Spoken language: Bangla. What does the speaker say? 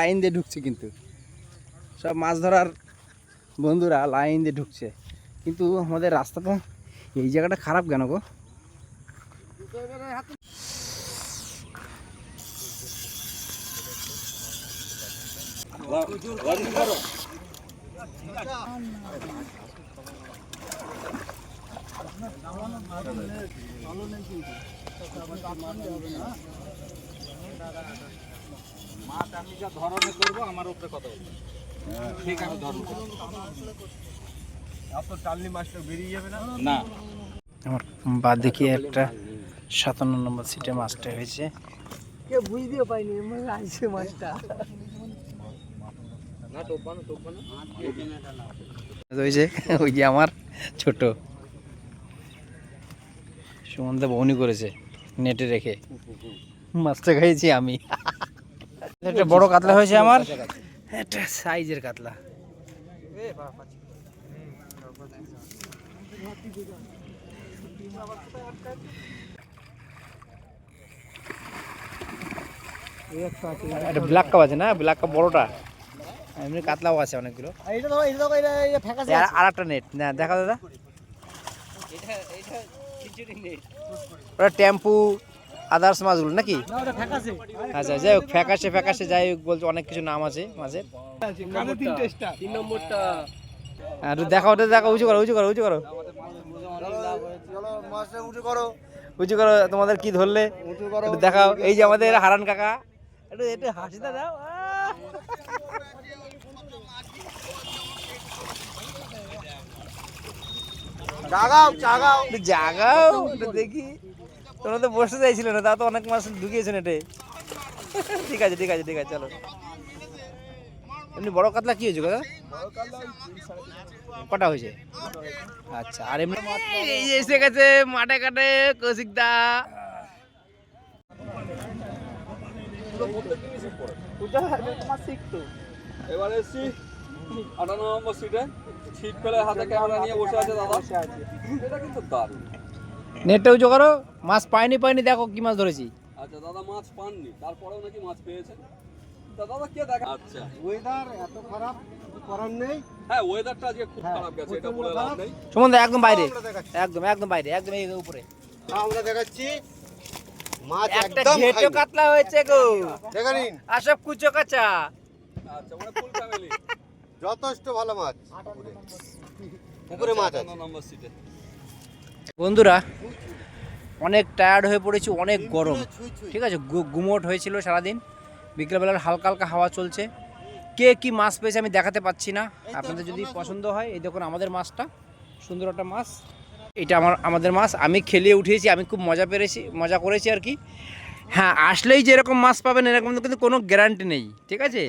লাইন দিয়ে ঢুকছে কিন্তু। সব মাছ ধরার বন্ধুরা লাইন দিয়ে ঢুকছে। কিন্তু আমাদের রাস্তাটা এই জায়গাটা খারাপ কেন গো? মাছ আমি যা ধরনে করব আমার উপরে কথা বলবে। ঠিক আমি ধরন। করব টালনি মাছটা বেরিয়ে যাবে না? না। আমার বাদ দেখি একটা সাতান্ন নম্বর সিটে মাছটা হয়েছে। কে বুঝতেও পাইনি এমন মাছটা না টোপানো টোপানো ওই যে ওই যে আমার ছোট। সুমন্দা বৌনি করেছে নেটে রেখে। মাছটা খাইছি আমি। একটা বড় কাতলা হয়েছে আমার। একটা সাইজের কাতলা। একটা ব্ল্যাক কাপ আছে না? ব্ল্যাক কাপ বড়টা। এমনি কাতলাও আছে অনেকগুলো। এটা এটা এটা এটা আর একটা নেট না দেখা দাদা। ওটা টেম্পু আদার্স মাছগুলো নাকি? আচ্ছা যাই হোক ফ্যাকাশে ফ্যাকাশে যাই হোক বলতে অনেক কিছু নাম আছে মাছের। তিনটে তিন নম্বরটা। আর দেখা ওটা দেখা উঁচু করো উঁচু করো উঁচু করো। উঁচু করো তোমাদের কি ধরলে? দেখাও এই যে আমাদের হারান কাকা। একটু একটু হাসিটা দাও জাগাও জাগাও। জাগাও দেখি। তোমরা তো বসতে চাইছিল না তা তো অনেক মাছ ঢুকিয়েছে নেটে ঠিক আছে ঠিক আছে ঠিক আছে, চলো। এমনি বড় কাতলা কি হয়েছে কথা কটা হয়েছে? আচ্ছা আর এমনি এই এসে গেছে মাঠে কাটে কৌশিক দা। এবারে এসছি। আটান্ন নম্বর সিটে সিট ফেলে হাতে ক্যামেরা নিয়ে বসে আছে দাদা। এটা কিন্তু দারুণ। নেটটা উঁচু করো মাছ পাইনি পাইনি দেখো কি মাছ ধরেছি। আচ্ছা দাদা মাছ পাননি তারপরেও নাকি মাছ পেয়েছেন তা দাদা কে দেখা আচ্ছা। ওয়েদার এত খারাপ করার নেই। হ্যাঁ ওয়েদারটা আজকে খুব খারাপ গেছে এটা বলে লাভ নেই। সুমন একদম বাইরে। একদম একদম বাইরে একদম এই উপরে। আমরা দেখাচ্ছি। মাছ একটা একদম ঘেটো কাতলা হয়েছে গো। দেখে নিন। আর কুচো কাঁচা। আচ্ছা মানে ফুল ফ্যামিলি যথেষ্ট ভালো মাছ। পুকুরে মাছ আছে। নম্বর সিটে বন্ধুরা, অনেক টায়ার্ড হয়ে পড়েছি, অনেক গরম। ঠিক আছে গুমোট হয়েছিল সারাদিন। বিকেলবেলার হালকা হালকা হাওয়া চলছে। কে কি মাছ পেয়েছে আমি দেখাতে পাচ্ছি না। আপনাদের যদি পছন্দ হয়, এই দেখুন আমাদের মাছটা। সুন্দর একটা মাছ। এটা আমার আমাদের মাছ। আমি খেলিয়ে উঠিয়েছি, আমি খুব মজা পেরেছি, মজা করেছি আর কি। হ্যাঁ আসলেই যেরকম মাছ পাবেন, এরকম কিন্তু কোনো গ্যারান্টি নেই। ঠিক আছে?